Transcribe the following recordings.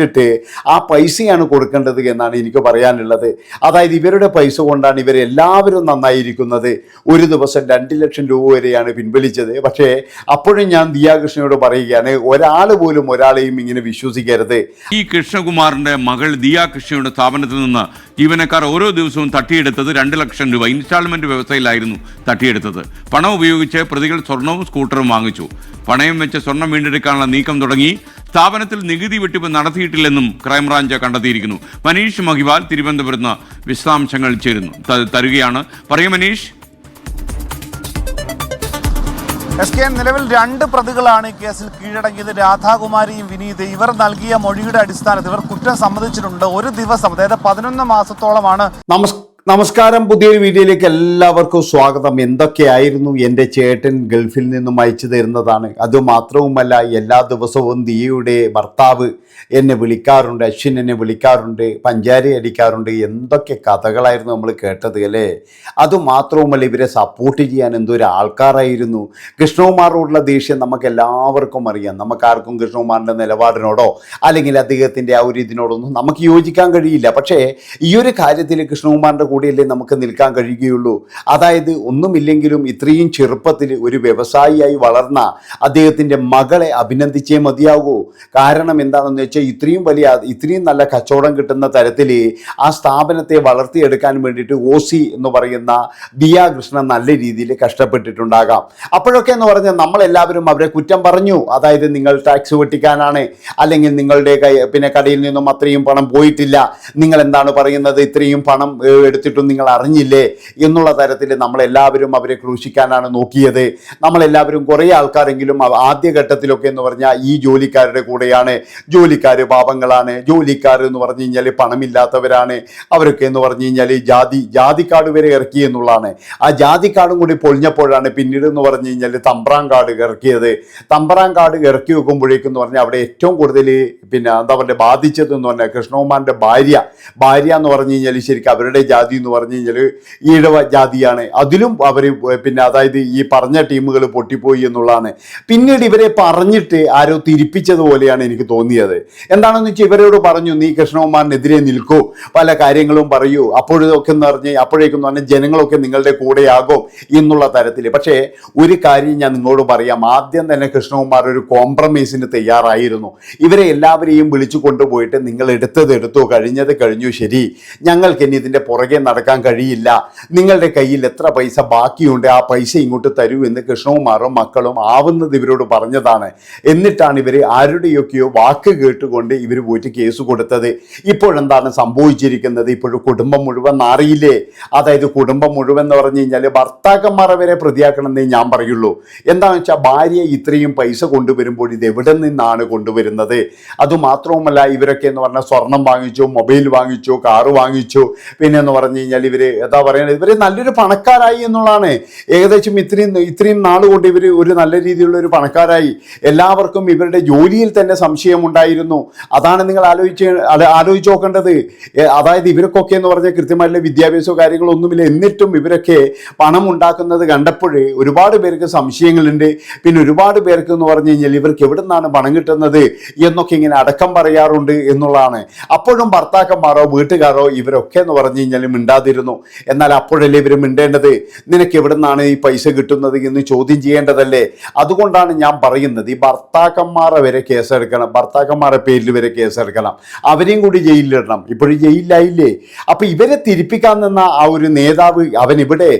വിറ്റിട്ട് ആ പൈസയാണ് കൊടുക്കേണ്ടത് എന്നാണ് എനിക്ക് പറയാനുള്ളത്. അതായത് ഇവരുടെ പൈസ കൊണ്ടാണ് ഇവരെല്ലാവരും നന്നായിരിക്കുന്നത്. ഒരു ദിവസം രണ്ട് ലക്ഷം രൂപ വരെയാണ് പിൻവലിച്ചത്. പക്ഷേ അപ്പോഴും ഞാൻ ദിയാകൃഷ്ണയോട് പറയുകയാണ് ഒരാൾ പോലും ഒരാളെയും ഇങ്ങനെ വിശ്വസിക്കരുത്. ഈ കൃഷ്ണകുമാറിന്റെ മകൾ ദിയാകൃഷ്ണയുടെ സ്ഥാപനത്തിൽ നിന്ന് ജീവനക്കാർ ഓരോ ദിവസവും തട്ടിയെടുത്തത് രണ്ട് ലക്ഷം രൂപ ഇൻസ്റ്റാൾമെന്റ് വ്യവസ്ഥയിലായിരുന്നു തട്ടിയെടുത്തത്. പണം ഉപയോഗിച്ച് പ്രതികൾ സ്വർണവും സ്കൂട്ടറും വാങ്ങിച്ചു. പണയം വെച്ച് സ്വർണം വീണ്ടെടുക്കാനുള്ള നീക്കം തുടങ്ങി. സ്ഥാപനത്തിൽ നികുതി വെട്ടിപ്പ് നടത്തിയിട്ടില്ലെന്നും ക്രൈംബ്രാഞ്ച് കണ്ടെത്തിയിരിക്കുന്നു. മനീഷ് മഹിവാൽ തിരുവനന്തപുരത്ത് നിന്ന് വിശദാംശങ്ങൾ ചേരുന്നു. തരുകയാണ്. പറയൂ മനീഷ്. എസ് കെ നിലവിൽ രണ്ട് പ്രതികളാണ് ഈ കേസിൽ കീഴടങ്ങിയത്. രാധാകുമാരിയും വിനീത്. ഇവർ നൽകിയ മൊഴിയുടെ അടിസ്ഥാനത്തിൽ ഇവർ കുറ്റം സമ്മതിച്ചിട്ടുണ്ട്. ഒരു ദിവസം അതായത് പതിനൊന്ന് മാസത്തോളമാണ്. നമസ് നമസ്കാരം. പുതിയൊരു വീഡിയോയിലേക്ക് എല്ലാവർക്കും സ്വാഗതം. എന്തൊക്കെയായിരുന്നു എന്റെ ചേട്ടൻ ഗൾഫിൽ നിന്നും അയച്ചു തരുന്നതാണ്? അതുമാത്രവുമല്ല എല്ലാ ദിവസവും ദിയുടെ ഭർത്താവ് എന്നെ വിളിക്കാറുണ്ട് അശ്വിൻ എന്നെ വിളിക്കാറുണ്ട് പഞ്ചാരി അടിക്കാറുണ്ട്. എന്തൊക്കെ കഥകളായിരുന്നു നമ്മൾ കേട്ടത് അല്ലേ? അതുമാത്രവുമല്ല ഇവരെ സപ്പോർട്ട് ചെയ്യാൻ എന്തൊരു ആൾക്കാരായിരുന്നു കൃഷ്ണകുമാറോടുള്ള ദേഷ്യം നമുക്ക് എല്ലാവർക്കും അറിയാം. നമുക്കാർക്കും കൃഷ്ണകുമാറിന്റെ നിലപാടിനോടോ അല്ലെങ്കിൽ അദ്ദേഹത്തിന്റെ ആ ഒരു ഇതിനോടൊന്നും നമുക്ക് യോജിക്കാൻ കഴിയില്ല. പക്ഷേ ഈ ഒരു കാര്യത്തിൽ കൃഷ്ണകുമാറിന്റെ കൂടെയല്ലേ നമുക്ക് നിൽക്കാൻ കഴിയുകയുള്ളൂ. അതായത് ഒന്നുമില്ലെങ്കിലും ഇത്രയും ചെറുപ്പത്തിൽ ഒരു വ്യവസായിയായി വളർന്ന അദ്ദേഹത്തിന്റെ മകളെ അഭിനന്ദിച്ചേ മതിയാകൂ. കാരണം എന്താണെന്ന് വെച്ചാൽ ഇത്രയും വലിയ ഇത്രയും നല്ല കച്ചവടം കിട്ടുന്ന തരത്തിൽ ആ സ്ഥാപനത്തെ വളർത്തിയെടുക്കാൻ വേണ്ടിയിട്ട് ഓസി എന്ന് പറയുന്ന ദിയ കൃഷ്ണൻ നല്ല രീതിയിൽ കഷ്ടപ്പെട്ടിട്ടുണ്ടാകാം. അപ്പോഴൊക്കെ എന്ന് പറഞ്ഞാൽ നമ്മളെല്ലാവരും അവരെ കുറ്റം പറഞ്ഞു. അതായത് നിങ്ങൾ ടാക്സ് വെട്ടിക്കാനാണ് അല്ലെങ്കിൽ നിങ്ങളുടെ പിന്നെ കടയിൽ നിന്നും അത്രയും പണം പോയിട്ടില്ല. നിങ്ങൾ എന്താണ് പറയുന്നത്? ഇത്രയും പണം ഏഹ്, എടുത്തിട്ടും നിങ്ങൾ അറിഞ്ഞില്ലേ എന്നുള്ള തരത്തിൽ നമ്മളെല്ലാവരും അവരെ ക്രൂശിക്കാനാണ് നോക്കിയത്. നമ്മളെല്ലാവരും കുറേ ആൾക്കാരെങ്കിലും ആദ്യഘട്ടത്തിലൊക്കെ എന്ന് പറഞ്ഞാൽ ഈ ജോലിക്കാരുടെ കൂടെയാണ്. ജോലിക്കാർ പാപങ്ങളാണ് ജോലിക്കാർ എന്ന് പറഞ്ഞു കഴിഞ്ഞാൽ പണമില്ലാത്തവരാണ്. അവരൊക്കെ എന്ന് പറഞ്ഞു കഴിഞ്ഞാൽ ജാതി ജാതി കാർഡ് വരെ ഇറക്കി എന്നുള്ളതാണ്. ആ ജാതിക്കാടും കൂടി പൊളിഞ്ഞപ്പോഴാണ് പിന്നീട് എന്ന് പറഞ്ഞു കഴിഞ്ഞാൽ തമ്പ്രാൻ കാർഡ് ഇറക്കിയത്. തമ്പ്രാൻ കാർഡ് ഇറക്കി വെക്കുമ്പോഴേക്കും എന്ന് പറഞ്ഞാൽ അവിടെ ഏറ്റവും കൂടുതൽ പിന്നെ എന്താ പറയുക ബാധിച്ചത് എന്ന് പറഞ്ഞാൽ കൃഷ്ണകുമാറിന്റെ ഭാര്യ. ഭാര്യ എന്ന് പറഞ്ഞു കഴിഞ്ഞാൽ ശരിക്കും അവരുടെ ജാതി എന്ന് പറഞ്ഞു കഴിഞ്ഞാൽ ഈഴവ ജാതിയാണ്. അതിലും അവർ പിന്നെ അതായത് ഈ പറഞ്ഞ ടീമുകൾ പൊട്ടിപ്പോയി എന്നുള്ളതാണ്. പിന്നീട് ഇവരെ പറഞ്ഞിട്ട് ആരോ തിരിപ്പിച്ചതുപോലെയാണ് എനിക്ക് തോന്നിയത്. എന്താണെന്ന് വെച്ചാൽ ഇവരോട് പറഞ്ഞു നീ കൃഷ്ണകുമാറിനെതിരെ നിൽക്കൂ. പല കാര്യങ്ങളും പറയൂ. അപ്പോഴൊക്കെ എന്ന് പറഞ്ഞ് അപ്പോഴേക്കും പറഞ്ഞാൽ ജനങ്ങളൊക്കെ നിങ്ങളുടെ കൂടെയാകും എന്നുള്ള തരത്തിൽ പക്ഷേ ഒരു കാര്യം ഞാൻ നിങ്ങളോട് പറയാം. ആദ്യം തന്നെ കൃഷ്ണകുമാർ ഒരു കോംപ്രമൈസിന് തയ്യാറായിരുന്നു. ഇവരെ എല്ലാവരെയും വിളിച്ചു കൊണ്ടുപോയിട്ട് നിങ്ങൾ എടുത്തത് എടുത്തു കഴിഞ്ഞത് കഴിഞ്ഞു ശരി. ഞങ്ങൾക്ക് ഇനി ഇതിന്റെ പുറകെ നടക്കാൻ കഴിയില്ല. നിങ്ങളുടെ കയ്യിൽ എത്ര പൈസ ബാക്കിയുണ്ട് ആ പൈസ ഇങ്ങോട്ട് തരൂ എന്ന് കൃഷ്ണകുമാറും മക്കളും ആവുന്നത് ഇവരോട് പറഞ്ഞതാണ്. എന്നിട്ടാണ് ഇവർ ആരുടെയൊക്കെയോ വാക്ക് കേട്ടുകൊണ്ട് ഇവർ പോയിട്ട് കേസ് കൊടുത്തത്. ഇപ്പോഴെന്താണ് സംഭവിച്ചിരിക്കുന്നത്? ഇപ്പോഴും കുടുംബം മുഴുവൻ നാറിയില്ലേ അതായത് കുടുംബം മുഴുവൻ എന്ന് പറഞ്ഞു കഴിഞ്ഞാൽ ഭർത്താക്കന്മാരെ വരെ പ്രതിയാക്കണമെന്നേ ഞാൻ പറയുള്ളൂ. എന്താണെന്ന് വെച്ചാൽ ഭാര്യ ഇത്രയും പൈസ കൊണ്ടുവരുമ്പോൾ ഇത് എവിടെ നിന്നാണ് കൊണ്ടുവരുന്നത്? അതുമാത്രവുമല്ല ഇവരൊക്കെ എന്ന് പറഞ്ഞാൽ സ്വർണം വാങ്ങിച്ചു മൊബൈൽ വാങ്ങിച്ചു കാറ് വാങ്ങിച്ചു പിന്നെ എന്ന് പറഞ്ഞു കഴിഞ്ഞാൽ ഇവർ എന്താ പറയുന്നത് ഇവർ നല്ലൊരു പണക്കാരായി എന്നുള്ളതാണ്. ഏകദേശം ഇത്രയും ഇത്രയും നാൾ കൊണ്ട് ഒരു നല്ല രീതിയിലുള്ള ഒരു പണക്കാരായി. എല്ലാവർക്കും ഇവരുടെ ജോലിയിൽ തന്നെ സംശയമുണ്ടായിരുന്നു. അതാണ് നിങ്ങൾ ആലോചിച്ച് ആലോ- ആലോചിച്ച് നോക്കേണ്ടത്. അതായത് ഇവർക്കൊക്കെ എന്ന് പറഞ്ഞാൽ കൃത്യമായിട്ടുള്ള വിദ്യാഭ്യാസമോ കാര്യങ്ങളോ ഒന്നുമില്ല. എന്നിട്ടും ഇവരൊക്കെ പണം ഉണ്ടാക്കുന്നത് കണ്ടപ്പോഴേ ഒരുപാട് പേർക്ക് സംശയങ്ങളുണ്ട്. പിന്നെ ഒരുപാട് പേർക്ക് എന്ന് പറഞ്ഞു കഴിഞ്ഞാൽ ഇവർക്ക് എവിടെ നിന്നാണ് പണം കിട്ടുന്നത് എന്നൊക്കെ ഇങ്ങനെ അടക്കം പറയാറുണ്ട് എന്നുള്ളതാണ്. അപ്പോഴും ഭർത്താക്കന്മാരോ വീട്ടുകാരോ ഇവരൊക്കെ എന്ന് പറഞ്ഞു കഴിഞ്ഞാൽ മിണ്ടാതിരുന്നു. എന്നാൽ അപ്പോഴല്ലേ ഇവർ മിണ്ടേണ്ടത്? നിനക്ക് എവിടെ നിന്നാണ് ഈ പൈസ കിട്ടുന്നത് എന്ന് ചോദ്യം ചെയ്യേണ്ടതല്ലേ? അതുകൊണ്ടാണ് ഞാൻ പറയുന്നത് ഈ ഭർത്താക്കന്മാരെ വരെ കേസെടുക്കണം ഭർത്താക്കന്മാരുടെ പേരിൽ വരെ കേസെടുക്കണം. അവരെയും കൂടി ജയിലിലിടണം. ഇപ്പോഴും ജയിലിലായില്ലേ? അപ്പോൾ ഇവരെ തിരിപ്പിക്കാൻ നിന്ന ആ ഒരു നേതാവ് അവൻ ഇവിടെ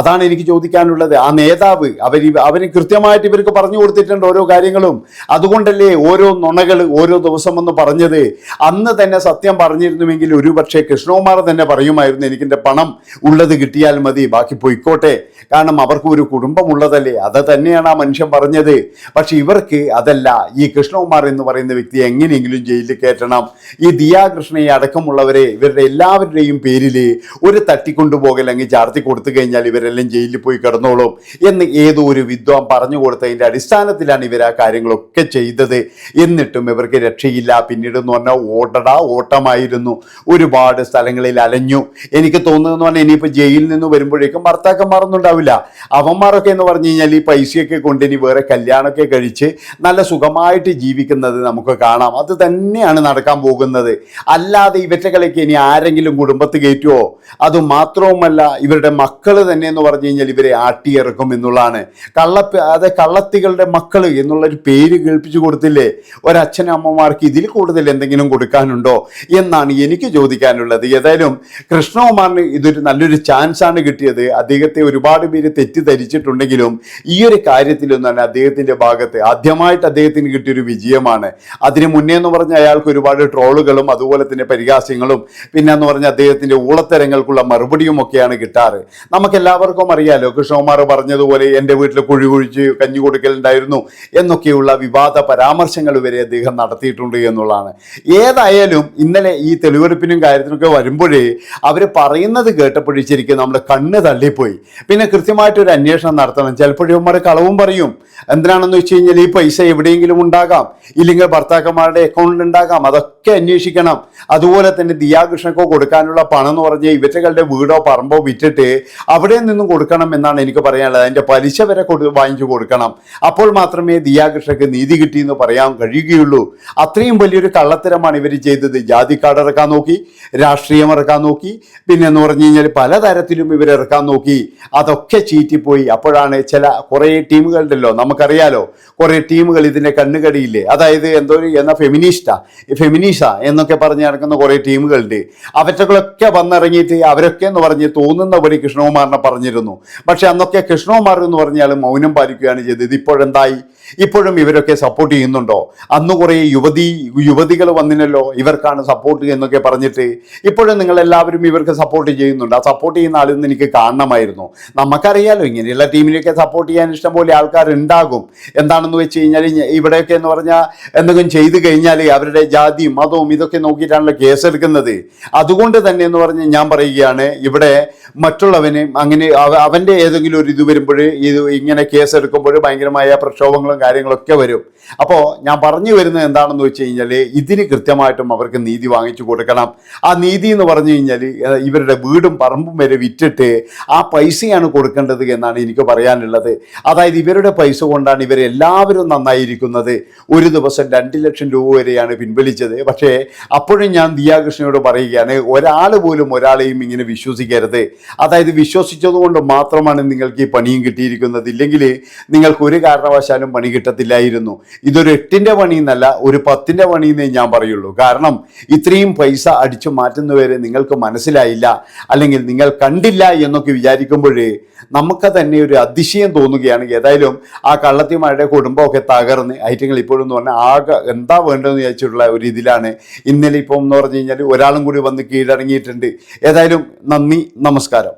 അതാണ് എനിക്ക് ചോദിക്കാനുള്ളത്. ആ നേതാവ് അവർ അവന് കൃത്യമായിട്ട് ഇവർക്ക് പറഞ്ഞു കൊടുത്തിട്ടുണ്ട് ഓരോ കാര്യങ്ങളും. അതുകൊണ്ടല്ലേ ഓരോ നുണകൾ ഓരോ ദിവസം എന്ന് പറഞ്ഞത്? അന്ന് തന്നെ സത്യം പറഞ്ഞിരുന്നുവെങ്കിൽ ഒരു പക്ഷേ കൃഷ്ണകുമാർ തന്നെ പറയുമായിരുന്നു എനിക്കിന്റെ പണം ഉള്ളത് കിട്ടിയാൽ മതി ബാക്കി പൊയ്ക്കോട്ടെ. കാരണം അവർക്ക് ഒരു കുടുംബമുള്ളതല്ലേ അത് തന്നെയാണ് ആ മനുഷ്യൻ പറഞ്ഞത്. പക്ഷെ ഇവർക്ക് അതല്ല ഈ കൃഷ്ണകുമാർ എന്ന് പറയുന്ന വ്യക്തി എങ്ങനെയെങ്കിലും ജയിലിൽ കയറ്റണം. ഈ ദിയാകൃഷ്ണയെ അടക്കമുള്ളവരെ ഇവരുടെ എല്ലാവരുടെയും പേരിൽ ഒരു തട്ടിക്കൊണ്ടുപോകൽ അങ്ങ് ചാർത്തി കൊടുത്തു കഴിഞ്ഞാൽ ഇവർ ഇവരെല്ലാം ജയിലിൽ പോയി കിടന്നോളും എന്ന് ഏതോ ഒരു വിദ്വാൻ പറഞ്ഞു കൊടുത്തതിന്റെ അടിസ്ഥാനത്തിലാണ് ഇവർ ആ കാര്യങ്ങളൊക്കെ ചെയ്തത്. എന്നിട്ടും ഇവർക്ക് രക്ഷയില്ല. പിന്നീട് എന്ന് പറഞ്ഞാൽ ഓട്ടടാ ഓട്ടമായിരുന്നു. ഒരുപാട് സ്ഥലങ്ങളിൽ അലഞ്ഞു. എനിക്ക് തോന്നുന്നതെന്ന് പറഞ്ഞാൽ ഇനിയിപ്പോൾ ജയിലിൽ നിന്ന് വരുമ്പോഴേക്കും ഭർത്താക്കന്മാരൊന്നുണ്ടാവില്ല അവന്മാരൊക്കെ എന്ന് പറഞ്ഞു കഴിഞ്ഞാൽ ഈ പൈസയൊക്കെ കൊണ്ട് ഇനി വേറെ കല്യാണമൊക്കെ കഴിച്ച് നല്ല സുഖമായിട്ട് ജീവിക്കുന്നത് നമുക്ക് കാണാം. അത് തന്നെയാണ് നടക്കാൻ പോകുന്നത്. അല്ലാതെ ഇവറ്റകളൊക്കെ ഇനി ആരെങ്കിലും കുടുംബത്ത് കയറ്റുമോ അതുമാത്രവുമല്ല ഇവരുടെ മക്കൾ തന്നെ എന്ന് പറഞ്ഞു കഴിഞ്ഞാൽ ഇവരെ ആട്ടിയിറക്കും എന്നുള്ളതാണ്. കള്ള അതെ കള്ളത്തികളുടെ മക്കൾ എന്നുള്ളൊരു പേര് കേൾപ്പിച്ചു കൊടുത്തില്ലേ? ഒരച്ഛനമ്മമാർക്ക് ഇതിൽ കൂടുതൽ എന്തെങ്കിലും കൊടുക്കാനുണ്ടോ എന്നാണ് എനിക്ക് ചോദിക്കാനുള്ളത്. ഏതായാലും കൃഷ്ണകുമാറിന് ഇതൊരു നല്ലൊരു ചാൻസാണ് കിട്ടിയത്. അദ്ദേഹത്തെ ഒരുപാട് പേര് തെറ്റിദ്ധരിച്ചിട്ടുണ്ടെങ്കിലും ഈ ഒരു കാര്യത്തിലൊന്നും തന്നെ അദ്ദേഹത്തിന്റെ ഭാഗത്ത് ആദ്യമായിട്ട് അദ്ദേഹത്തിന് കിട്ടിയൊരു വിജയമാണ്. അതിന് മുന്നേ എന്ന് പറഞ്ഞാൽ അയാൾക്ക് ഒരുപാട് ട്രോളുകളും അതുപോലെ തന്നെ പരിഹാസ്യങ്ങളും പിന്നെ എന്ന് പറഞ്ഞാൽ അദ്ദേഹത്തിന്റെ ഊളത്തരങ്ങൾക്കുള്ള മറുപടിയും ഒക്കെയാണ് കിട്ടാറ്. നമുക്ക് എല്ലാവർക്കും അറിയാലോ കൃഷ്ണകുമാർ പറഞ്ഞതുപോലെ എന്റെ വീട്ടിൽ കുഴി കുഴിച്ച് കഞ്ഞി കൊടുക്കലുണ്ടായിരുന്നു എന്നൊക്കെയുള്ള വിവാദ പരാമർശങ്ങൾ വരെ അദ്ദേഹം നടത്തിയിട്ടുണ്ട് എന്നുള്ളതാണ്. ഏതായാലും ഇന്നലെ ഈ തെളിവെടുപ്പിനും കാര്യത്തിനൊക്കെ വരുമ്പോഴേ അവർ പറയുന്നത് കേട്ടപ്പോഴേ ശരിക്കും നമ്മുടെ കണ്ണ് തള്ളിപ്പോയി. പിന്നെ കൃത്യമായിട്ട് ഒരു അന്വേഷണം നടത്തണം. ചിലപ്പോഴും അവന്മാർ കളവും പറയും. എന്തിനാണെന്ന് വെച്ച് കഴിഞ്ഞാൽ ഈ പൈസ എവിടെയെങ്കിലും ഉണ്ടാകാം. ഇല്ലെങ്കിൽ ഭർത്താക്കന്മാരുടെ അക്കൗണ്ടിൽ ഉണ്ടാകാം. അതൊക്കെ അന്വേഷിക്കണം. അതുപോലെ തന്നെ ദിയാകൃഷ്ണക്കോ കൊടുക്കാനുള്ള പണം എന്ന് പറഞ്ഞാൽ ഇവറ്റകളുടെ വീടോ പറമ്പോ വിറ്റിട്ട് അവിടെ നിന്നും കൊടുക്കണം എന്നാണ് എനിക്ക് പറയാനുള്ളത്. അതിന്റെ പലിശ വരെ കൊടു വാങ്ങിച്ചു കൊടുക്കണം. അപ്പോൾ മാത്രമേ ദിയാകൃഷ്ണക്ക് നീതി കിട്ടിയെന്ന് പറയാൻ കഴിയുകയുള്ളൂ. അത്രയും വലിയൊരു കള്ളത്തരമാണ് ഇവർ ചെയ്തത്. ജാതി കാർഡ് ഇറക്കാൻ നോക്കി രാഷ്ട്രീയം ഇറക്കാൻ നോക്കി പിന്നെ എന്ന് പറഞ്ഞു കഴിഞ്ഞാൽ പലതരത്തിലും ഇവർ ഇറക്കാൻ നോക്കി. അതൊക്കെ ചീറ്റിപ്പോയി. അപ്പോഴാണ് ചില കുറേ ടീമുകളുണ്ടല്ലോ നമുക്കറിയാലോ. കുറേ ടീമുകൾ ഇതിന്റെ കണ്ണുകടിയില്ലേ? അതായത് എന്തോ എന്ന ഫെമിനിസ്റ്റാ ഫെമിനീഷ എന്നൊക്കെ പറഞ്ഞ് നടക്കുന്ന കുറേ ടീമുകളുണ്ട്. അവറ്റകളൊക്കെ വന്നിറങ്ങിയിട്ട് അവരൊക്കെ എന്ന് പറഞ്ഞ് തോന്നുന്ന പോലെ കൃഷ്ണകുമാറിനെ പറഞ്ഞിരുന്നു. പക്ഷെ അന്നൊക്കെ കൃഷ്ണകുമാർ എന്ന് പറഞ്ഞാൽ മൗനം പാലിക്കുകയാണ് ചെയ്തത്. ഇപ്പോഴെന്തായി? ഇപ്പോഴും ഇവരൊക്കെ സപ്പോർട്ട് ചെയ്യുന്നുണ്ടോ? അന്ന് കുറേ യുവതി യുവതികൾ വന്നിനല്ലോ ഇവർക്കാണ് സപ്പോർട്ട് എന്നൊക്കെ പറഞ്ഞിട്ട്. ഇപ്പോഴും നിങ്ങൾ എല്ലാവരും ഇവർക്ക് സപ്പോർട്ട് ചെയ്യുന്നുണ്ട്. ആ സപ്പോർട്ട് ചെയ്യുന്ന ആളെന്ന് എനിക്ക് കാണണമായിരുന്നു നമുക്കറിയാലോ ഇങ്ങനെയുള്ള ടീമിനെയൊക്കെ സപ്പോർട്ട് ചെയ്യാൻ ഇഷ്ടംപോലെ ആൾക്കാർ ഉണ്ടാകും. എന്താണെന്ന് വെച്ച് കഴിഞ്ഞാൽ ഇവിടെയൊക്കെ എന്ന് പറഞ്ഞാൽ എന്തെങ്കിലും ചെയ്തു കഴിഞ്ഞാൽ അവരുടെ ജാതിയും മതവും ഇതൊക്കെ നോക്കിയിട്ടാണല്ലോ കേസെടുക്കുന്നത്. അതുകൊണ്ട് തന്നെ എന്ന് പറഞ്ഞ് ഞാൻ പറയുകയാണ് ഇവിടെ മറ്റുള്ളവന് അങ്ങനെ അവന്റെ ഏതെങ്കിലും ഒരു ഇത് വരുമ്പോൾ ഇത് ഇങ്ങനെ കേസ് എടുക്കുമ്പോൾ ഭയങ്കരമായ പ്രക്ഷോഭങ്ങളും കാര്യങ്ങളൊക്കെ വരും. അപ്പോൾ ഞാൻ പറഞ്ഞു വരുന്നത് എന്താണെന്ന് വെച്ച് കഴിഞ്ഞാൽ ഇതിന് കൃത്യമായിട്ടും അവർക്ക് നീതി വാങ്ങിച്ചു കൊടുക്കണം. ആ നീതി എന്ന് പറഞ്ഞു കഴിഞ്ഞാൽ ഇവരുടെ വീടും പറമ്പും വരെ വിറ്റിട്ട് ആ പൈസയാണ് കൊടുക്കേണ്ടത് എന്നാണ് എനിക്ക് പറയാനുള്ളത്. അതായത് ഇവരുടെ പൈസ കൊണ്ടാണ് ഇവരെല്ലാവരും നന്നായിരിക്കുന്നത്. ഒരു ദിവസം രണ്ട് ലക്ഷം രൂപ വരെയാണ് പിൻവലിച്ചത്. പക്ഷേ അപ്പോഴും ഞാൻ ദിയാകൃഷ്ണയോട് പറയുകയാണ് ഒരാൾ പോലും ഒരാളെയും ഇങ്ങനെ വിശ്വസിക്കരുത്. അതായത് വിശ്വസിച്ചത് കൊണ്ട് മാത്രമാണ് നിങ്ങൾക്ക് ഈ പണിയും കിട്ടിയിരിക്കുന്നത്. ഇല്ലെങ്കിൽ നിങ്ങൾക്ക് ഒരു കാരണവശാലും പണി കിട്ടത്തില്ലായിരുന്നു. ഇതൊരു എട്ടിന്റെ പണി എന്നല്ല ഒരു പത്തിന്റെ പണി എന്നേ ഞാൻ പറയുള്ളൂ. കാരണം ഇത്രയും പൈസ അടിച്ചു മാറ്റുന്നവരെ നിങ്ങൾക്ക് മനസ്സിലായില്ല അല്ലെങ്കിൽ നിങ്ങൾ കണ്ടില്ല എന്നൊക്കെ വിചാരിക്കുമ്പോഴേ നമുക്ക് തന്നെ ഒരു അതിശയം തോന്നുകയാണ്. ഏതായാലും ആ കള്ളത്തിമാരുടെ കുടുംബമൊക്കെ തകർന്ന് ഐറ്റങ്ങൾ ഇപ്പോഴെന്ന് പറഞ്ഞാൽ ആകെ എന്താ വേണ്ടതെന്ന് വിചാരിച്ചിട്ടുള്ള ഒരു ഇതിലാണ്. ഇന്നലെ ഇപ്പം എന്ന് പറഞ്ഞു കഴിഞ്ഞാൽ ഒരാളും കൂടി വന്ന് കീഴടങ്ങിയിട്ടുണ്ട്. ഏതായാലും നന്ദി നമസ്കാരം.